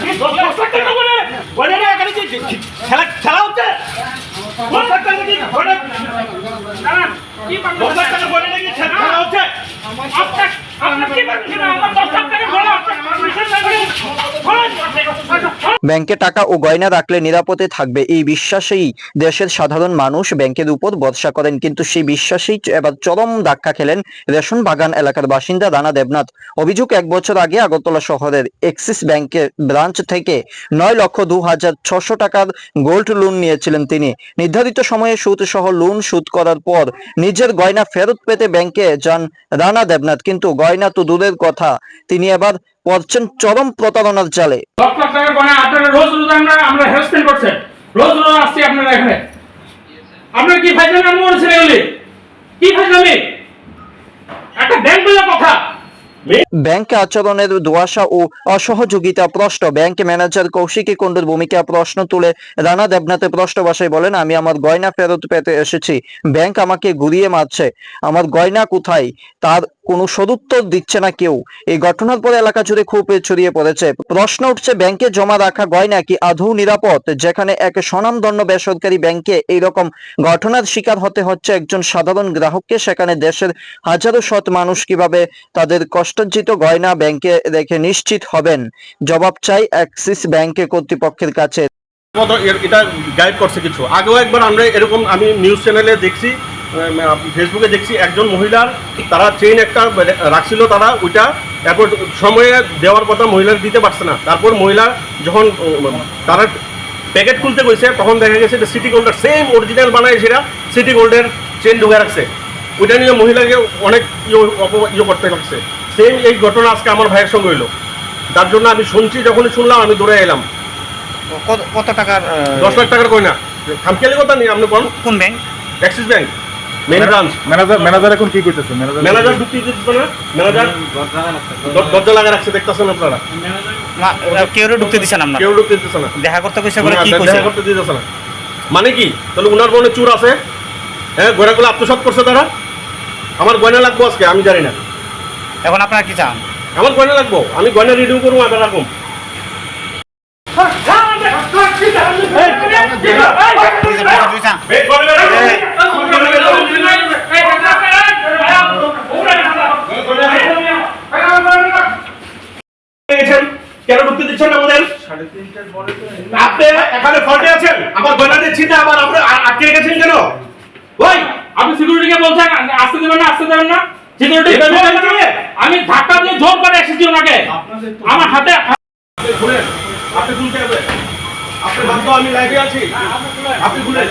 দশ লাখ করে বলে রে এখানে খেলা হচ্ছে দশ কি বলে দশ লাখ টাকা বলে খেলা হচ্ছে আপনার- আপনার কি পারবেন? আমার দশ লাখ টাকা বলা হচ্ছে। পারমিশন লাগবে। বলেন। ব্যাংকে টাকা ও গয়না রাখলে নিরাপদে থাকবে। এই বিশ্বাসেই দেশের সাধারণ মানুষ ব্যাংকের উপর ভরসা করেন। কিন্তু সেই বিশ্বাসেই এবার চরম ধাক্কা খেলেন রেশন বাগান এলাকার বাসিন্দা রানা দেবনাথ। অভিযোগ এক বছর আগে আগরতলা শহরের এক্সিস ব্যাংকের ব্রাঞ্চ থেকে নয় লক্ষ দু হাজার ছশো টাকার গোল্ড লোন নিয়েছিলেন তিনি। নির্ধারিত সময়ে সুদ সহ লোন শোধ করার পর নিজের গয়না ফেরত পেতে ব্যাংকে যান রানা দেবনাথ। কিন্তু গয়না তো দূরের কথা। তিনি এবার পড়ছেন চরম প্রতারণার জালে। আপনারা রোজ রোজ আমরা করছেন। রোজ রোজ আসছি আপনারা এখানে। আপনার কি ফাইজলামি আমি মনে ছিল এগুলি কি ফাইজলামি একটা ব্যাংক কথা। ব্যাংক আচরণের দুয়াশা ও অসহযোগিতা প্রশ্ন। ব্যাংক ম্যানেজার কৌশিকী কুণ্ডুর ভূমিকা প্রশ্ন তুলে রানা দেবনাথে প্রশ্ন ভাষায় বলেন, আমি আমার গয়না ফেরত পেতে এসেছি। ব্যাংক আমাকে ঘুরিয়ে মারছে। আমার গয়না কোথায়? তার কোনো সদুত্তর দিচ্ছে না কেউ। এই ঘটনার পরে এলাকা জুড়ে খুব ছড়িয়ে পড়েছে। প্রশ্ন উঠছে, ব্যাংকে জমা রাখা গয়না কি আদৌ নিরাপদ? যেখানে এক স্বনামধন্য বেসরকারি ব্যাংকে এইরকম ঘটনার শিকার হতে হচ্ছে একজন সাধারণ গ্রাহককে। সেখানে দেশের হাজারো শত মানুষ কীভাবে তাদের কষ্টার্জিত গয়না ব্যাংকে রেখে নিশ্চিত হবেন। জবাব চাই অ্যাক্সিস ব্যাংকে কর্তৃপক্ষের কাছে। এটা গাইড করছে কিছু। আগেও একবার আমরা এরকম আমি নিউজ চ্যানেলে দেখছি ফেসবুকে দেখছি একজন মহিলার, তারা চেইন একটা রাখছিল তারা ওইটা, এরপর সময়ে দেওয়ার কথা মহিলার দিতে পারছে না। তারপর মহিলা যখন, তারা প্যাকেট খুলতে গেছে, তখন দেখা গেছে যে সিটি গোল্ডের সেম অরিজিনাল বানায় সেটা সিটি গোল্ডের চেন ঢুকে রাখছে। ওইটা নিয়ে মহিলাকে অনেক ইয়ে ইয়ে করতে লাগছে। সেম এই ঘটনা আজকে আমার ভাইয়ের সঙ্গে হইল। তার জন্য আমি শুনছি যখনই শুনলাম আমি দৌড়ে এলাম। কত টাকার দশ লাখ টাকার কই না খামখেয়ালি কথা নেই আপনি বলুন কোন bank Axis bank main branch manager manager এখন কি করতেছে? ম্যানেজার ম্যানেজার ঢুকতে দিতেছে না? ম্যানেজার দরজা লাগা রাখছে দেখতেছেন আপনারা? কেউ ঢুকতে আপনার? কেউ ঢুকতে দিতেছে না। দেখা করতে কইছে বলে না, কি দেখা করতে দিতেছে না। মানে কি? তাহলে উনার মনে চুর আছে? হ্যাঁ গয়নাগুলো আত্মসাৎ করছে তারা? আমার গয়না লাগবো আজকে আমি জানি না। এখন আপনারা কি চান? আমার গয়না লাগবো। আমি গয়না রিডিউ করব আবার রাখুন কেন ঢুকতে দিচ্ছেন আমাদের? আপনি এখানে ফল্টে আছেন। আমার গয়না দিচ্ছি না আবার আপনি আ- আটকে গেছেন কেন? ওই আপনি সিকিউরিটিকে বলছেন আসতে দেবেন না আসতে দেবেন না। সিকিউরিটি? আমি ধাক্কা দিয়ে জোর করে এসেছি ওনাকে। আমার হাতে আপনি খুলতে হবে। আপনি ভাবতো আমি লাইভে আছি। আপনি খুলেন